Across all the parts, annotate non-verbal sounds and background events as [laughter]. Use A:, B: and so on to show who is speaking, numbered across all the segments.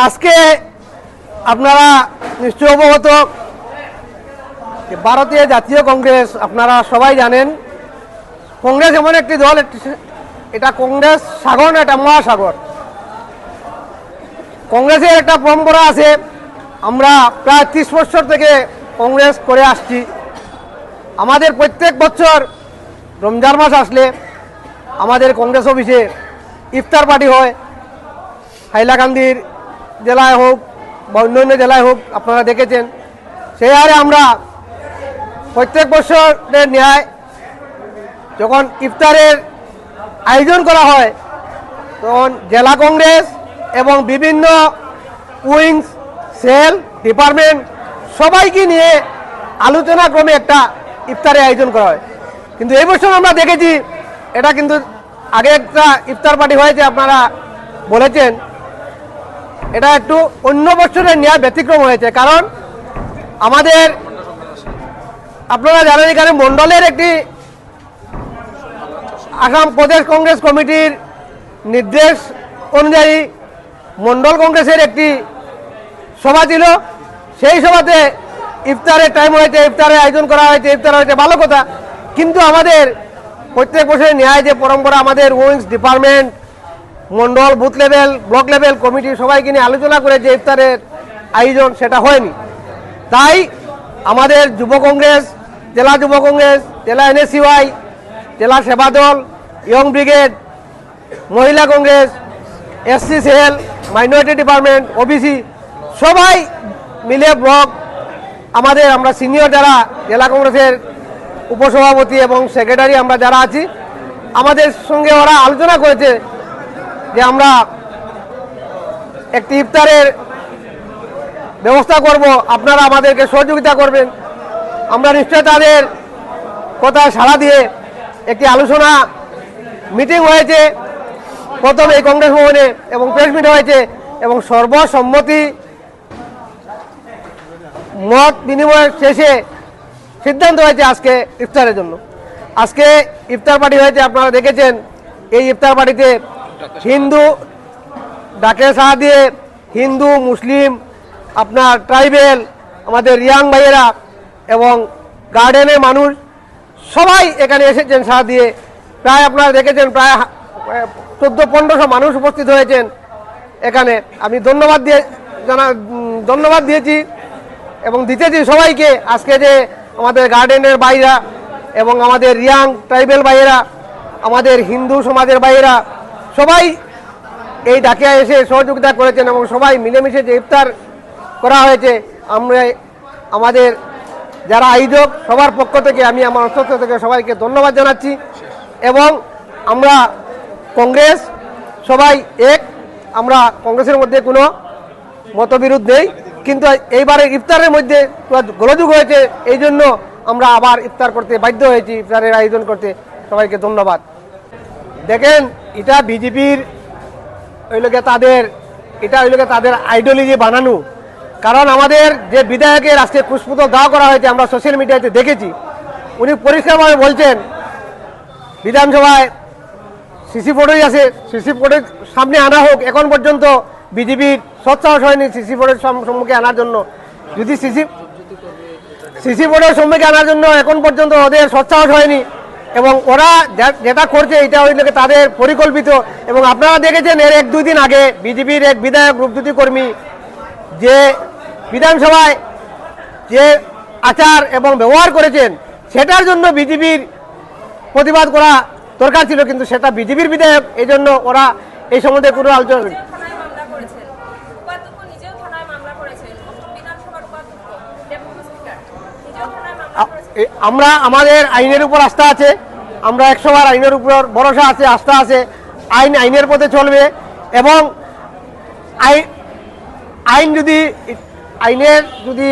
A: আজকে আপনারা নিশ্চয় অবগত ভারতীয় জাতীয় কংগ্রেস, আপনারা সবাই জানেন, কংগ্রেস এমন একটি দল এটা কংগ্রেস সাগর না এটা মহাসাগর। কংগ্রেসের একটা পরম্পরা আছে, আমরা প্রায় ত্রিশ বছর থেকে কংগ্রেস করে আসছি। আমাদের প্রত্যেক বছর রমজান মাস আসলে আমাদের কংগ্রেস অফিসে ইফতার পার্টি হয়, হাইলাকান্দির জেলায় হোক বা অন্যান্য জেলায় হোক আপনারা দেখেছেন সেই হারে আমরা প্রত্যেক বছরের ন্যায় যখন ইফতারের আয়োজন করা হয়, তখন জেলা কংগ্রেস এবং বিভিন্ন উইংস, সেল, ডিপার্টমেন্ট সবাইকে নিয়ে আলোচনা ক্রমে একটা ইফতারের আয়োজন করা হয়। কিন্তু এই বছর আমরা দেখেছি, এটা কিন্তু আগে একটা ইফতার পার্টি হয়েছে, আপনারা বলেছেন এটা একটু অন্য বছরের ন্যায় ব্যতিক্রম হয়েছে, কারণ আমাদের আপনারা জানেন এখানে মণ্ডলের একটি আসাম প্রদেশ কংগ্রেস কমিটির নির্দেশ অনুযায়ী মণ্ডল কংগ্রেসের একটি সভা ছিল। সেই সভাতে ইফতারের টাইম হয়েছে, ইফতারের আয়োজন করা হয়েছে, ইফতার হয়েছে, ভালো কথা। কিন্তু আমাদের প্রত্যেক বছরের ন্যায় যে পরম্পরা, আমাদের উইংস ডিপার্টমেন্ট মণ্ডল booth level, block level, committee সবাইকে নিয়ে আলোচনা করে যে ইফতারের আয়োজন সেটা হয়নি। তাই আমাদের যুব কংগ্রেস, জেলা যুব কংগ্রেস, জেলা এনএসইউআই, জেলা সেবা দল, ইয়ং ব্রিগেড, মহিলা Congress SC cell minority department, OBC, সবাই মিলে ব্লক, আমাদের আমরা সিনিয়র যারা জেলা কংগ্রেসের উপসভাপতি এবং সেক্রেটারি আমরা যারা আছি, আমাদের সঙ্গে ওরা আলোচনা করেছে যে আমরা একটি ইফতারের ব্যবস্থা করব, আপনারা আমাদেরকে সহযোগিতা করবেন। আমরা নিশ্চয় তাদের কথা সাড়া দিয়ে একটি আলোচনা মিটিং হয়েছে। প্রথম এই কংগ্রেস ভবনে এবং প্রেস মিট হয়েছে এবং সর্বসম্মতি মত বিনিময় শেষে সিদ্ধান্ত হয়েছে আজকে ইফতারের জন্য। আজকে ইফতার পার্টি হয়েছে, আপনারা দেখেছেন, এই ইফতার পার্টিতে হিন্দু, ডাকে সাহা দিয়ে হিন্দু, মুসলিম, আপনার ট্রাইবেল, আমাদের রিয়াং ভাইয়েরা এবং গার্ডেনের মানুষ সবাই এখানে এসেছেন সাহা দিয়ে। প্রায় আপনারা দেখেছেন, প্রায় চোদ্দ, পনেরোশো মানুষ উপস্থিত হয়েছেন এখানে। আমি ধন্যবাদ দিয়ে জানা ধন্যবাদ দিয়েছি এবং দিতেছি সবাইকে আজকে যে আমাদের গার্ডেনের বাইরা এবং আমাদের রিয়াং ট্রাইবেল বাইরা আমাদের হিন্দু সমাজের ভাইয়েরা সবাই এই ডাকে এসে সহযোগিতা করেছেন এবং সবাই মিলেমিশে যে ইফতার করা হয়েছে, আমরা আমাদের যারা আয়োজক সবার পক্ষ থেকে আমি আমার অন্তত থেকে সবাইকে ধন্যবাদ জানাচ্ছি এবং আমরা কংগ্রেস সবাই এক, আমরা কংগ্রেসের মধ্যে কোনো মতবিরোধ নেই, কিন্তু এইবারে ইফতারের মধ্যে গোলযোগ হয়েছে, এই জন্য আমরা আবার ইফতার করতে বাধ্য হয়েছি, ইফতারের আয়োজন করতে। সবাইকে ধন্যবাদ। দেখেন, এটা বিজেপির ওইলোকে তাদের, এটা ওইলোকে তাদের আইডিওলজি বানানো। কারণ আমাদের যে বিধায়কের আজকে পুষ্পতল দেওয়া করা হয়েছে, আমরা সোশ্যাল মিডিয়াতে দেখেছি, উনি পরিষ্কারভাবে বলছেন, বিধানসভায় সিসি ফটোই আছে সিসি ফটোর সামনে আনা হোক, এখন পর্যন্ত বিজেপির সৎসাহস হয়নি সিসি ফটোর সম্মুখে আনার জন্য। যদি সিসি সিসি বোর্ডের সম্মুখে আনার জন্য এখন পর্যন্ত ওদের সৎসাহস হয়নি এবং ওরা যেটা করছে এটা ওই লোকে তাদের পরিকল্পিত। এবং আপনারা দেখেছেন এর এক দুই দিন আগে বিজেপির এক বিধায়ক রূপজ্যোতি কর্মী যে বিধানসভায় যে আচার এবং ব্যবহার করেছেন, সেটার জন্য বিজেপির প্রতিবাদ করা দরকার ছিল, কিন্তু সেটা বিজেপির বিধায়ক এই জন্য ওরা এই সম্বন্ধে কোনো আলোচনা আমরা, আমাদের আইনের উপর আস্থা আছে। আমরা একশোবার আইনের উপর ভরসা আছে আস্থা আছে আইন আইনের পথে চলবে এবং আইন আইন যদি আইনের যদি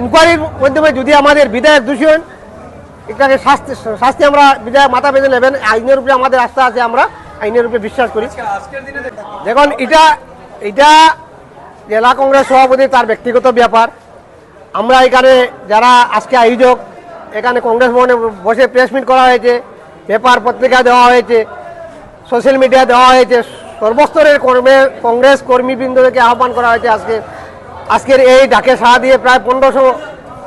A: ইনকোয়ারির মাধ্যমে যদি আমাদের বিধায়ক দূষণ এটাকে শাস্তি শাস্তি আমরা বিধায়ক মাথা বেঁধে নেবেন আইনের উপরে আমাদের আস্থা আছে আমরা আইনের উপরে বিশ্বাস করি। দেখুন এটা এটা জেলা কংগ্রেস সভাপতি তার ব্যক্তিগত ব্যাপার। আমরা এখানে যারা আজকে আয়োজক এখানে কংগ্রেস ভবনে বসে প্রেস মিট করা হয়েছে পেপার পত্রিকা দেওয়া হয়েছে সোশ্যাল মিডিয়া দেওয়া হয়েছে, সর্বস্তরের কর্মে কংগ্রেস কর্মীবৃন্দকে আহ্বান করা হয়েছে আজকে। আজকের এই ডাকে সাড়া দিয়ে প্রায় পনেরোশো,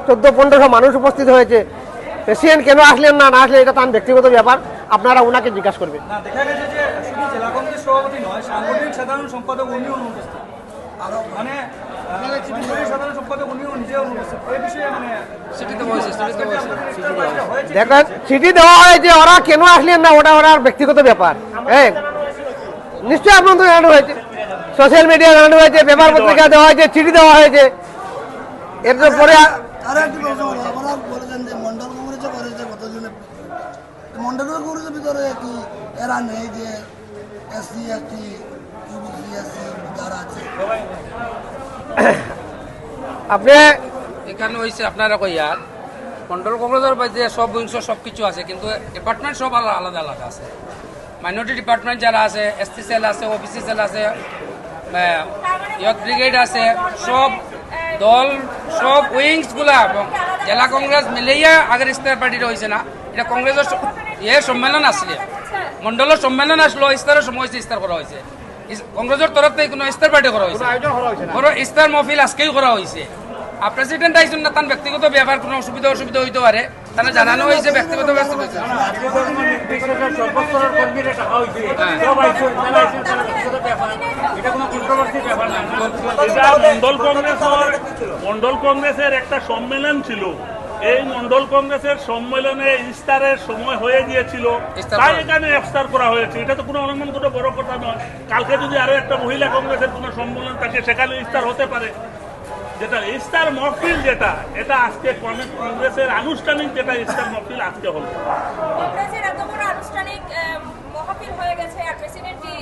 A: চোদ্দ, পনেরোশো মানুষ উপস্থিত হয়েছে। প্রেসিডেন্ট কেন আসলেন না না আসলে এটা তার ব্যক্তিগত ব্যাপার, আপনারা ওনাকে জিজ্ঞাসা করবেন।
B: মানে মানে হয়েছে
A: দেখেন চিঠি দেওয়া হয়েছে ওরা কেন আসলেন না ওটা ওনার ব্যক্তিগত ব্যাপার। হ্যাঁ নিশ্চয়ই আপনার তো জানানো হয়েছে। সোশ্যাল মিডিয়া জানানো হয়েছে পেপার পত্রিকা দেওয়া হয়েছে চিঠি দেওয়া হয়েছে। এর তো পরে আ-
C: আরও একটি প্রশ্ন করব আমরা বলেছেন যে মন্ডল কংগ্রেসে করেছে কতজনে মন্ডল কংগ্রেসের ভিতরে কি এরা নেই যে এসসি এসটি ইউবিসি এসসি [coughs]
A: আপনি
D: এখানে হয়েছে আপনারা মন্ডল কংগ্রেসের বাইরে সব উইংস সব কিছু আছে, কিন্তু ডিপার্টমেন্ট সব আলাদা আলাদা আছে। মাইনরিটি ডিপার্টমেন্ট যারা আছে এস টি সেল আছে ওবিসি সেল আছে ইয়থ ব্রিগেড আছে, সব দল, সব উইংসগুলা এবং জেলা কংগ্রেস মিলেইয়া আগের ইস্তার পার্টিটা হয়েছে না। এটা কংগ্রেসের ইয়ে সম্মেলন আসলে। মন্ডলের সম্মেলন আসলো ইস্তারের সময় হয়েছে ইস্তার করা হয়েছে কংগ্রেসের তরফ থেকে কোনো ইস্তার পার্টি করা হয়েছে বড় ইস্তার মহফিল আজকেই করা হয়েছে আর প্রেসিডেন্ট আইসুন না তার ব্যক্তিগত ব্যাপার কোনো অসুবিধা অসুবিধা হইতে পারে। তারা জানানো হয়েছে ব্যক্তিগত
E: মন্ডল মন্ডল কংগ্রেসের একটা সম্মেলন ছিল। এই মন্ডল কংগ্রেসের সম্মেলনে ইস্তারের সময় হয়ে গিয়েছিল। তাই এখানে ইফতার করা হয়েছে। এটা তো কোনো অলম্বন কোনো বড় কথা নয়। কালকে যদি আরও একটা মহিলা কংগ্রেসের কোনো সম্মেলন থাকে সেখানে ইস্তার হতে পারে। যেটা ইস্তার মহফিল যেটা এটা আজকে কংগ্রেসের আনুষ্ঠানিক যেটা ইস্তার মহফিল আজকে হলো।
F: কংগ্রেসের এত বড় আনুষ্ঠানিক আহ, মহাপিল হয়ে গেছে আর প্রেসিডেন্টই